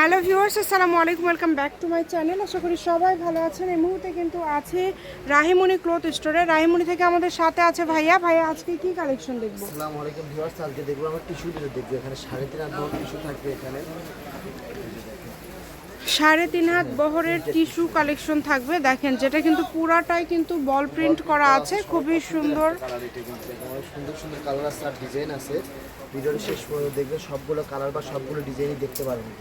Hello viewers আসসালামু আলাইকুম welcome back to my channel. আশা করি সবাই ভালো আছেন। এই মুহূর্তে কিন্তু আছে রাহিমণি ক্লথ স্টোরে। রাহিমণি থেকে আমাদের সাথে আছে ভাইয়া। ভাইয়া আজকে কি কালেকশন দেখব? আসসালামু আলাইকুম ভিউয়ার্স আজকে দেখব আমরা টিস্যু দিয়ে দেখব। এখানে সাড়ে তিন হাত বড় টিস্যু থাকবে এখানে। সাড়ে তিন হাত বহরের টিস্যু কালেকশন থাকবে। দেখেন যেটা কিন্তু পুরাটাই কিন্তু বল প্রিন্ট করা আছে। খুবই সুন্দর। সুন্দর সুন্দর কালার আছে আর ডিজাইন আছে। ভিডিওটা শেষ পর্যন্ত দেখবে সবগুলো কালার বা সবগুলো ডিজাইনই দেখতে পারবেন।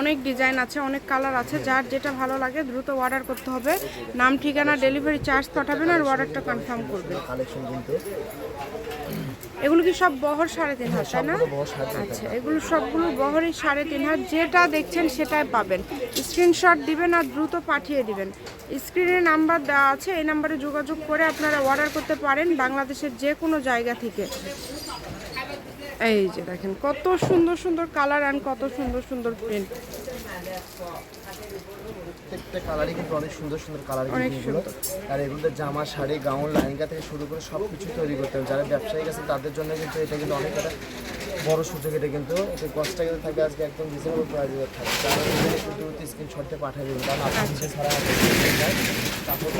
অনেক ডিজাইন আছে অনেক কালার আছে যার যেটা ভালো লাগে দ্রুত অর্ডার করতে হবে। নাম ঠিকানা ডেলিভারি চার্জ পাঠাবেন আর অর্ডারটা কনফার্ম করবেন। কিন্তু। এগুলো কি সব বহর সাড়ে তিন হাত তাই না? আচ্ছা এগুলো সবগুলো বহরই সাড়ে তিন হাত যেটা দেখছেন সেটাই পাবেন। স্ক্রিনশট দিবেন আর দ্রুত পাঠিয়ে দিবেন। স্ক্রিনে নাম্বার দেওয়া আছে এই নাম্বারে যোগাযোগ করে আপনারা অর্ডার করতে পারেন বাংলাদেশের যে কোনো জায়গা থেকে। এই যে দেখেন কত সুন্দর সুন্দর কালার অ্যান্ড কত সুন্দর সুন্দর প্রিন্ট প্রত্যেকটা কালারই কিন্তু অনেক সুন্দর সুন্দর কালার এগুলো। আর এগুলোতে জামা শাড়ি গাউন লাইঙ্গা থেকে শুরু করে সব কিছু তৈরি করতে হবে। যারা ব্যবসায়ী আছে তাদের জন্য কিন্তু এটা কিন্তু অনেক একটা বড় সুযোগ এটা কিন্তু। এটা কস্টটা কিন্তু থাকবে আজকে একদম রিজনেবল প্রাইস থাকবে। তারা একটু দ্রুত স্ক্রিনশটে পাঠিয়ে দেবেন কারণ আপনি কিছু ছাড়া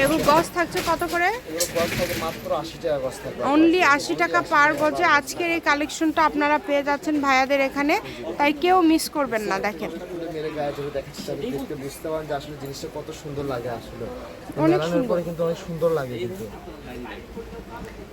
এগুলো গজ থাকছে কত করে? এগুলো গজ থাকে মাত্র আশি টাকা গজ থাকবে। অনলি আশি টাকা পার গজে আজকের এই কালেকশনটা আপনারা পেয়ে যাচ্ছেন ভাইয়াদের এখানে। তাই কেউ মিস করবেন না দেখেন। গায়ে ধরে দেখাচ্ছি দেখতে বুঝতে পারেন যে আসলে জিনিসটা কত সুন্দর লাগে আসলে। অনেক লাগানোর পরে কিন্তু অনেক সুন্দর লাগে কিন্তু।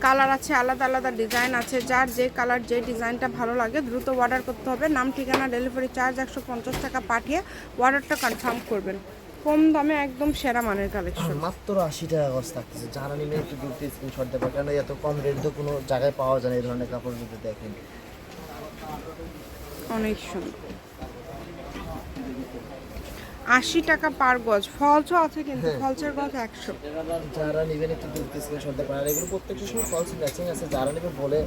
কালার আছে আলাদা আলাদা ডিজাইন আছে। যার যে কালার যে ডিজাইনটা ভালো লাগে দ্রুত অর্ডার করতে হবে। নাম ঠিকানা ডেলিভারি চার্জ একশো পঞ্চাশ টাকা পাঠিয়ে অর্ডারটা কনফার্ম করবেন। কম দামে একদম সেরা মানের কালেকশন মাত্র আশি টাকা গজ থাকতেছে। যারা নিলে একটু দ্রুত স্ক্রিনশট দেবে। কারণ এত কম রেট তো কোনো জায়গায় পাওয়া যায় না এই ধরনের কাপড় যদি দেখেন। অনেক সুন্দর। আশি টাকা পার গজ। ফলসও আছে কিন্তু ফলসের গজ একশো। যারা নেবেন একটু দ্রুত স্ক্রিনশট দেবে আর এগুলো প্রত্যেকটা সময় ফলস ম্যাচিং আছে। যারা নেবে বলে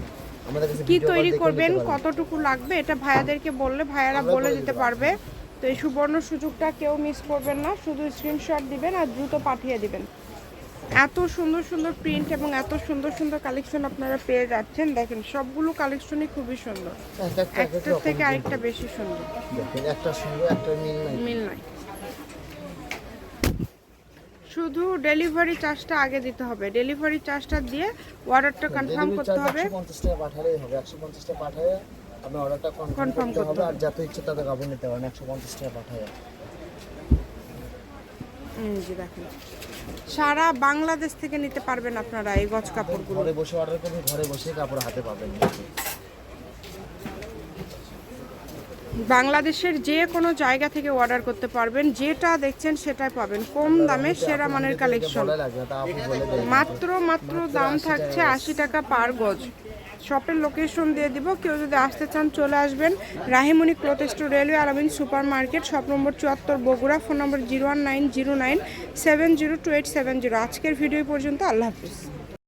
আমাদের কাছে কি তৈরি করবেন? কতটুকু লাগবে? এটা ভাইয়াদেরকে বললে ভাইয়ারা বলে দিতে পারবে। তো এই সুবর্ণ সুযোগটা কেউ মিস করবেন না। শুধু স্ক্রিনশট দিবেন আর দ্রুত পাঠিয়ে দিবেন। এত সুন্দর সুন্দর প্রিন্ট এবং এত সুন্দর সুন্দর কালেকশন আপনারা পেয়ে যাচ্ছেন। দেখেন সবগুলো কালেকশনই খুবই সুন্দর। একটা এক এক একটার থেকে আরেকটা বেশি সুন্দর। একটা সুন্দর একটা মিল নাই। মিল নাই। শুধু ডেলিভারি চার্জটা আগে দিতে হবে। ডেলিভারি চার্জটা দিয়ে অর্ডারটা কনফার্ম করতে হবে। একশো পঞ্চাশ টাকা পাঠালেই হবে একশো পঞ্চাশ টাকা পাঠালে আপনার অর্ডারটা কনফার্ম করতে হবে আর যত ইচ্ছে তত কাপড় নিতে পারেন একশো পঞ্চাশ টাকা পাঠায়। হুম, জি দেখেন সারা বাংলাদেশ থেকে নিতে পারবেন আপনারা এই গজ কাপড়গুলো। ঘরে বসে অর্ডার করবেন ঘরে বসে কাপড় হাতে পাবেন। বাংলাদেশের যে কোনো জায়গা থেকে অর্ডার করতে পারবেন। যেটা দেখছেন সেটাই পাবেন। কম দামে সেরা মানের কালেকশন মাত্র মাত্র দাম থাকছে আশি টাকা পার গজ। শপের লোকেশন দিয়ে দিব। কেউ যদি আসতে চান, চলে আসবেন। Rahimoni cloth store railway Alamin super market shop number চুয়াত্তর, Bogura phone number zero one nine zero nine seven zero two eight seven zero আজকের ভিডিও পর্যন্ত। আল্লাহ হাফিজ।